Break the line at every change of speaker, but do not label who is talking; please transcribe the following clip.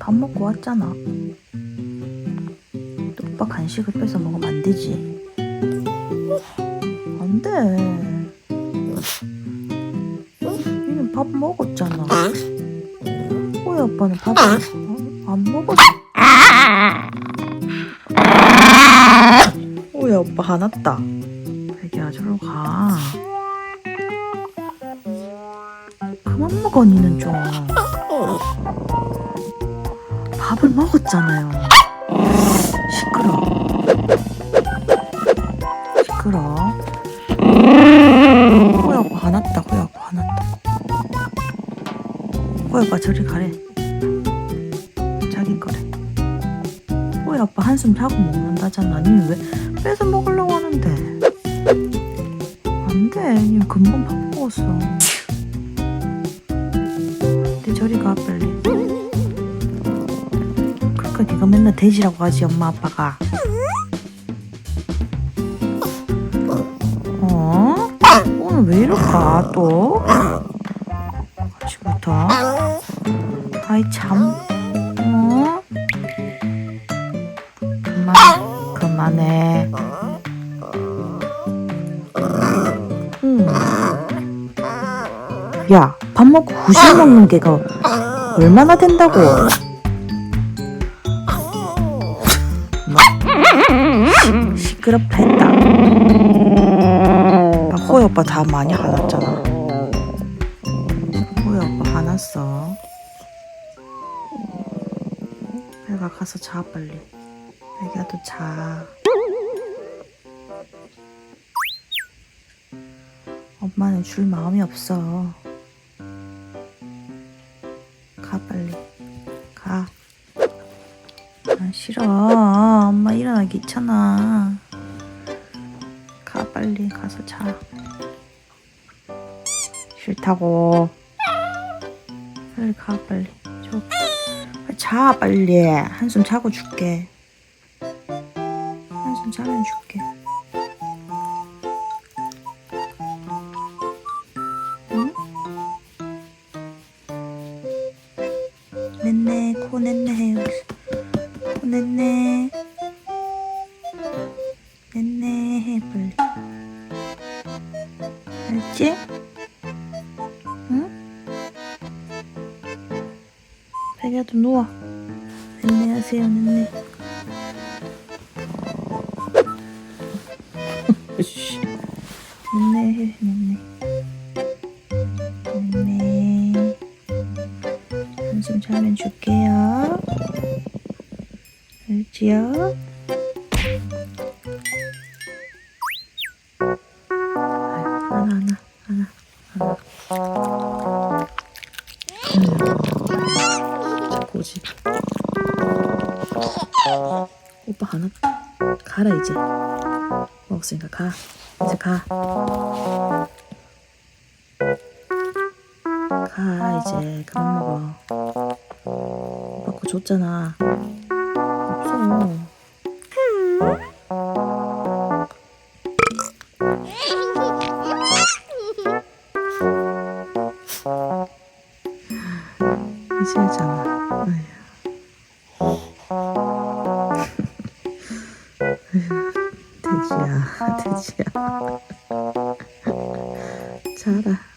밥 먹고 왔잖아. 또 오빠 간식을 뺏어 먹으면 안 되지. 안 돼. 얘는 밥 먹었잖아. 왜 아빠는 밥 어? 안 먹었어? 오야 오빠 화났다. 자기야 저로 가. 그만 먹어 니는 좀. 밥을 먹었잖아요. 시끄러. 시끄러. 호야 오빠 화났다. 호야 오빠 화났다. 호야 오빠 저리 가래. 자기 거래. 호야 오빠 한숨 자고 먹는다잖아. 니는 왜 뺏어 먹으려고 하는데? 안 돼. 니 금방 밥 먹었어. 내 저리 가 빨리. 그러니까 네가 맨날 돼지라고 하지 엄마 아빠가. 어? 오늘 왜 이럴까 또? 아침부터. 아이 참. 어? 그만 그만해. 응. 야, 밥 먹고 후식 먹는 게가 얼마나 된다고? 뭐? 시끄럽다 했다. 아, 호이 오빠 다 많이 화났잖아. 호이 오빠 화났어. 내가 가서 자 빨리. 애기야도 자. 엄마는 줄 마음이 없어. 가 빨리. 가. 아, 싫어. 엄마 일어나기 귀찮아. 가 빨리 가서 자. 싫다고. 빨리 가 빨리. 저. 빨리 자 빨리. 한숨 자고 줄게. 한숨 자면 줄게. 응? 냈네 코 냈네. 코. 냈네 알지? 응? 자기야도 누워. 냈네 하세요 냈네. 씨. 냈네 해 냈네. 냈네. 한숨 자면 줄게요. 알지요? 고집. 오빠 하나 가라 이제. 먹었으니까 가. 이제 가. 가 이제 그만 먹어. 오빠 거 줬잖아. 없어. 하잖아. 돼지야, 돼지야. 자라.